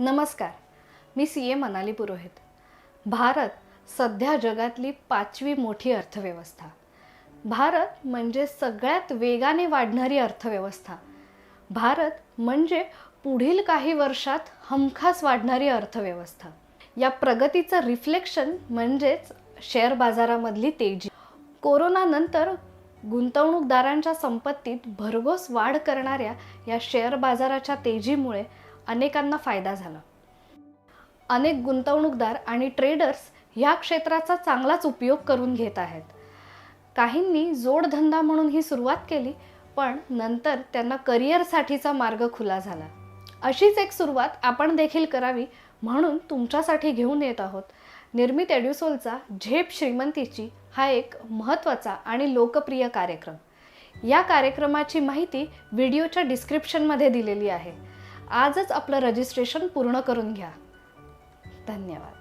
नमस्कार. मी C A Manali Purohit Bharat सध्या जगातली पाचवी मोठी अर्थव्यवस्था. भारत म्हणजे सगळ्यात वेगाने वाढणारी अर्थव्यवस्था. भारत म्हणजे पुढील काही वर्षात हमखास वाढणारी अर्थव्यवस्था. या प्रगतीचं रिफ्लेक्शन म्हणजेच शेअर बाजारामधली तेजी. कोरोनानंतर गुंतवणूकदारांच्या संपत्तीत भरघोस वाढ करणाऱ्या या शेअर बाजाराच्या तेजीमुळे अनेकांना फायदा झाला. अनेक गुंतवणूकदार आणि ट्रेडर्स ह्या क्षेत्राचा चांगलाच उपयोग करून घेत आहेत. काहींनी जोडधंदा म्हणून ही सुरुवात केली पण नंतर त्यांना करिअरसाठीचा मार्ग खुला झाला. अशीच एक सुरुवात आपण देखील करावी म्हणून तुमच्यासाठी घेऊन येत आहोत. निर्मित एड्युसोलचा झेप श्रीमंतीची हा एक महत्त्वाचा आणि लोकप्रिय कार्यक्रम. या कार्यक्रमाची माहिती व्हिडिओच्या डिस्क्रिप्शनमध्ये दिलेली आहे. आजच आपलं रजिस्ट्रेशन पूर्ण करून घ्या. धन्यवाद.